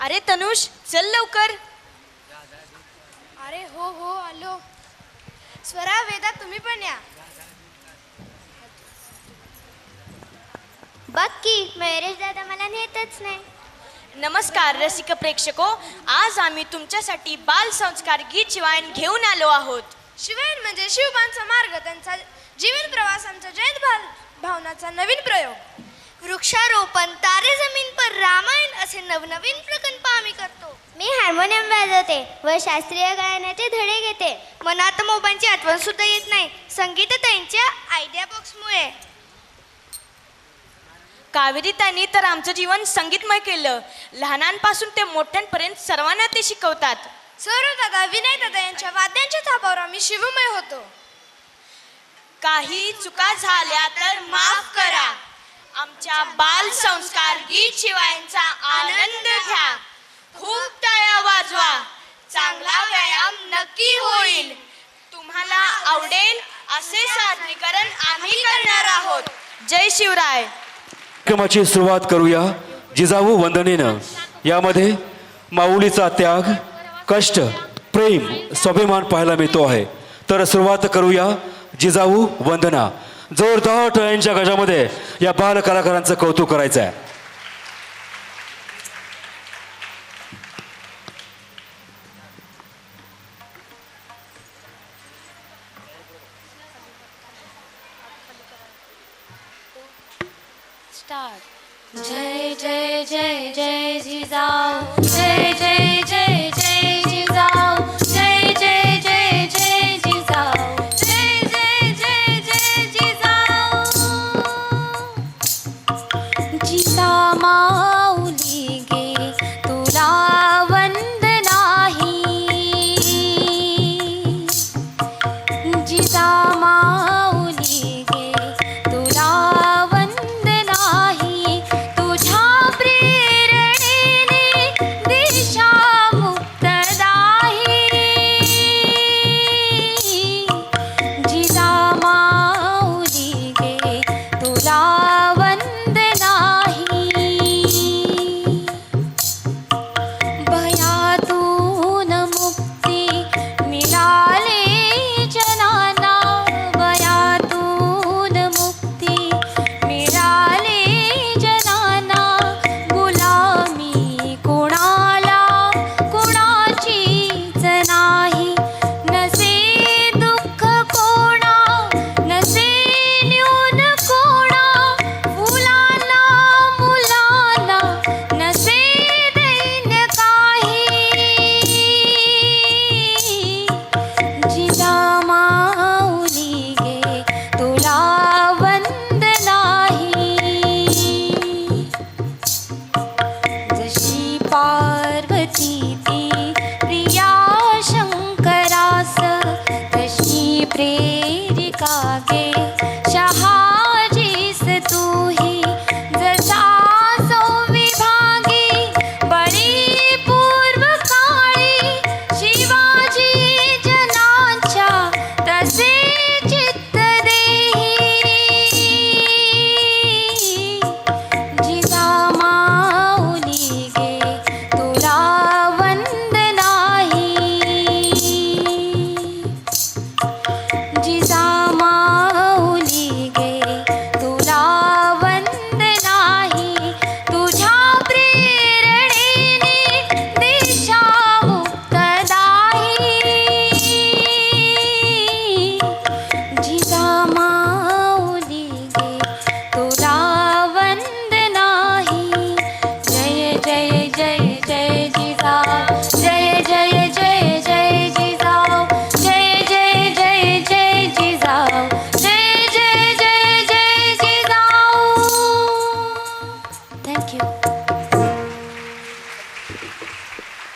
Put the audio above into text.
अरे तनुष चल लवकर. अरे हो हो आलो. स्वरा वेदा तुम्ही पण या. बघ की मयुरेश दादा मला नेतच नाही. नमस्कार रसिक प्रेक्षको. आज आम्ही तुमच्यासाठी बाल संस्कार गीत शिवायन घेऊन आलो आहोत. शिवायन म्हणजे शिवबांचा मार्ग त्यांचा जीवन प्रवास आमचा जयंत भाल भावनाचा नवीन प्रयोग. वृक्षारोपण तारे जमीन पर रामायण असे नवनवीन प्रकल्प आम्ही करतो. मी हार्मोनियम वाजवते व शास्त्रीय गायनाचे धडे घेते. मनात मोबाईलची आठवण सुद्धा येत नाही. संगीत त्यांच्या आयडिया बॉक्समुळे कावेरी ताईंनी तर आमचं जीवन संगीतमय केलं. लहानांपासून ते मोठ्यांपर्यंत सर्वांना ते शिकवतात. सौरव दादा विनय दादा यांच्या वाद्यांच्या थापावर आम्ही शिवमय होतो. काही चुका झाल्या तर माफ करा. आमच्या बाल संस्कार गीत शिवायचा आनंद घ्या. खूप टाळ्या वाजवा. चांगला व्यायाम नक्की होईल. तुम्हाला आवडेल असे सादरीकरण आम्ही करणार आहोत. जय शिवराय. कार्यक्रमाची सुरुवात करूया जिजाऊ वंदनेनं. यामध्ये माऊलीचा त्याग कष्ट प्रेम स्वाभिमान पाहायला मिळतो आहे. तर सुरुवात करूया जिजाऊ वंदना. जोरदार टळ्यांच्या गजामध्ये या बाल कलाकारांचं कौतुक करायचं आहे जय जय जय जय जिजाऊ जय ना see. जय जय